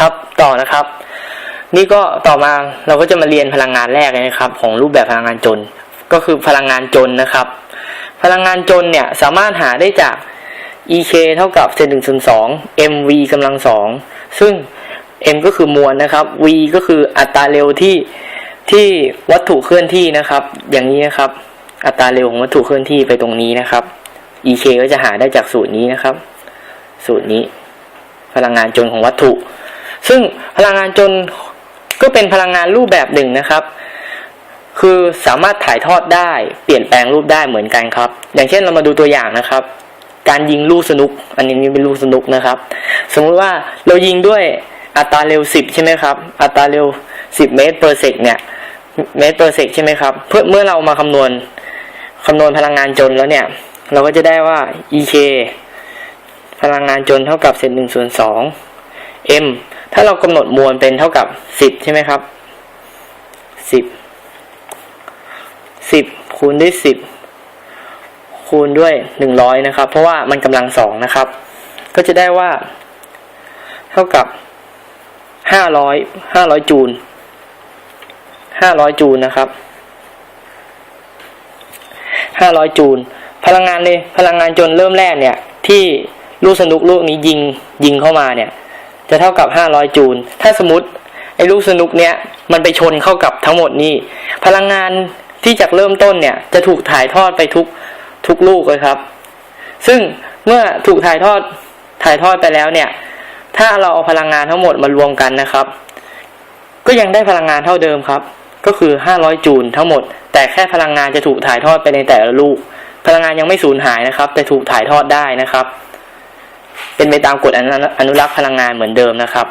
ครับ ต่อนะครับ นี่ก็ต่อมาเราก็จะมาเรียนพลังงานแรกเลยนะครับ ของรูปแบบพลังงานจน ก็คือพลังงานจนนะครับ พลังงานจนเนี่ยสามารถหาได้จาก EK เท่ากับเศษหนึ่งส่วนสอง mv กำลังสองซึ่ง m ก็คือมวลนะครับ v ก็คืออัตราเร็วที่ที่วัตถุเคลื่อนที่นะครับ อย่างนี้นะครับ อัตราเร็วของวัตถุเคลื่อนที่ไปตรงนี้นะครับ EK ก็จะหาได้จากสูตรนี้นะครับ สูตรนี้ พลังงานจนของวัตถุ ซึ่งพลังงานจนก็เป็นพลังงานรูปแบบหนึ่งนะครับ คือสามารถถ่ายทอดได้เปลี่ยนแปลงรูปได้เหมือนกันครับ อย่างเช่นเรามาดูตัวอย่างนะครับ การยิงลูกสนุก อันนี้เป็นลูกสนุกนะครับ สมมุติว่าเรายิงด้วยอัตราเร็ว 10 ใช่ไหมครับ อัตราเร็ว 10 เมตร per sec เนี่ยเมตร per sec ใช่ไหมครับ เพื่อเมื่อเรามาคำนวณคำนวณพลังงานจนแล้วเนี่ย เราก็จะได้ว่า EK พลังงานจนเท่ากับเศษหนึ่งส่วนสอง m ถ้าเรากำหนดมวลเป็นเท่ากับสิบใช่ไหมครับสิบสิบคูณด้วยสิบคูณด้วยหนึ่งร้อยนะครับ เพราะว่ามันกำลังสองนะครับ ก็จะได้ว่า เท่ากับห้าร้อยห้าร้อยจูลห้าร้อยจูลนะครับห้าร้อยจูลพลังงานเลยพลังงานจนเริ่มแรกเนี่ย ที่ลูกสนุกลูกนี้ยิงยิงเข้ามาเนี่ย จะเท่ากับ 500 จูล ถ้าสมมติไอ้ลูกสนุกเนี้ยมันไปชนเข้ากับทั้งหมดนี่พลังงานที่จากเริ่มต้นเนี่ยจะถูกถ่ายทอดไปทุกทุกลูกเลยครับ ซึ่งเมื่อถูกถ่ายทอดถ่ายทอดไปแล้วเนี่ย ถ้าเราเอาพลังงานทั้งหมดมารวมกันนะครับ ก็ยังได้พลังงานเท่าเดิมครับ ก็คือ 500 จูลทั้งหมด แต่แค่พลังงานจะถูกถ่ายทอดไปในแต่ละลูก พลังงานยังไม่สูญหายนะครับ แต่ถูกถ่ายทอดได้นะครับ เป็นไปตามกฎอนุรักษ์พลังงานเหมือนเดิมนะครับ